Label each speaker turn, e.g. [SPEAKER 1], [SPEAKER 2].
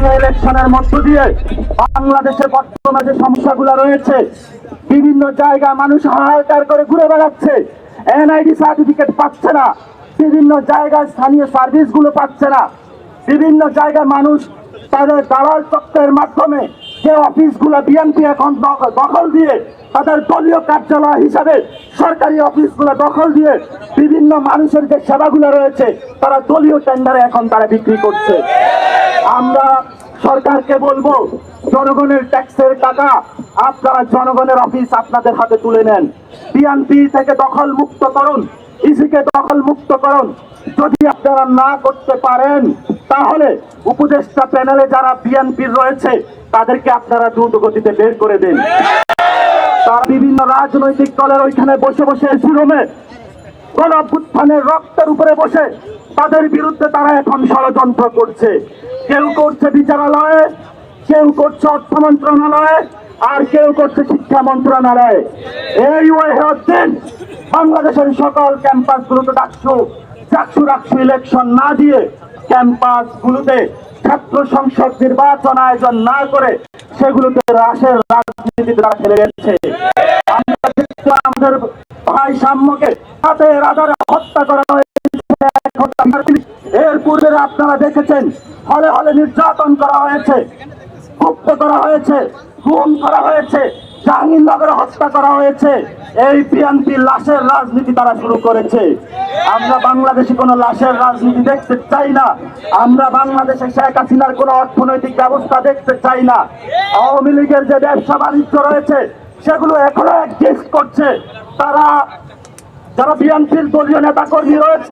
[SPEAKER 1] স্থানীয় ইলেকশনের মধ্য দিয়ে বাংলাদেশের বর্তমানে যে সমস্যাগুলো রয়েছে, বিভিন্ন জায়গা মানুষ হাহাকার করে ঘুরে বেড়াচ্ছে, এনআইডি সার্টিফিকেট পাচ্ছে না, বিভিন্ন জায়গায় স্থানীয় সার্ভিসগুলো পাচ্ছে না, বিভিন্ন জায়গায় মানুষ তাদের দালাল চক্রের মাধ্যমে যে অফিসগুলো বিএনপি এখন দখ- দখল দিয়ে তাদের দলীয় কার্যালয় হিসাবে সরকারি অফিসগুলো দখল দিয়ে বিভিন্ন মানুষের যে সেবাগুলো রয়েছে, তারা দলীয় টেন্ডারে এখন তারা বিক্রি করছে। আমরা সরকারকে বলব, জনগণের ট্যাক্সের টাকা আপনারা জনগণের অফিস আপনাদের হাতে তুলে নেন। বিএনপি থেকে দখল মুক্ত করুন ইসিকে দখল মুক্ত করুন। যদি আপনারা না করতে পারেন, তাহলে উপদেষ্টা প্যানেলে যারা বিএনপির রয়েছে, তাদেরকে আপনারা দ্রুত গতিতে বের করে দেন। তারা বিভিন্ন রাজনৈতিক দলের ওইখানে বসে বসে শিরোমে গণ অভ্যুত্থানের রক্তের উপরে বসে তাদের বিরুদ্ধে তারা এখন ষড়যন্ত্র করছে। কেউ করছে বিচারালয়ে, কেউ করছে অর্থ মন্ত্রণালয়ে, আর কেউ করছে শিক্ষা মন্ত্রণালয়ে। এই ওয়ে হচ্ছেন বাংলাদেশের সকল ক্যাম্পাস গুলোতে ডাকছু চাকসু রাকসু ইলেকশন না দিয়ে ক্যাম্পাস গুলোতে ছাত্র সংসদ নির্বাচন আয়োজন না করে সেগুলোতে রাশের রাজনীতি তারা খেলে গেছে। আমরা আমাদের ভাই সাম্যকে হাতে রাজারে হত্যা করা এর আপনারা দেখেছেন, হলে হলে নির্যাতন করা হয়েছে, গুপ্ত করা হয়েছে, গুম করা হয়েছে, জাহাঙ্গীরনগরে হত্যা করা হয়েছে, এই বিএনপি লাশের রাজনীতি তারা শুরু করেছে। আমরা বাংলাদেশে কোনো লাশের রাজনীতি দেখতে চাই না, আমরা বাংলাদেশে শেখ হাসিনার কোনো অর্থনৈতিক ব্যবস্থা দেখতে চাই না। আওয়ামী লীগের যে ব্যবসা বাণিজ্য রয়েছে, সেগুলো এখনও এক্সিস্ট করছে। তারা, যারা বিএনপির দলীয় নেতা কর্মী রয়েছে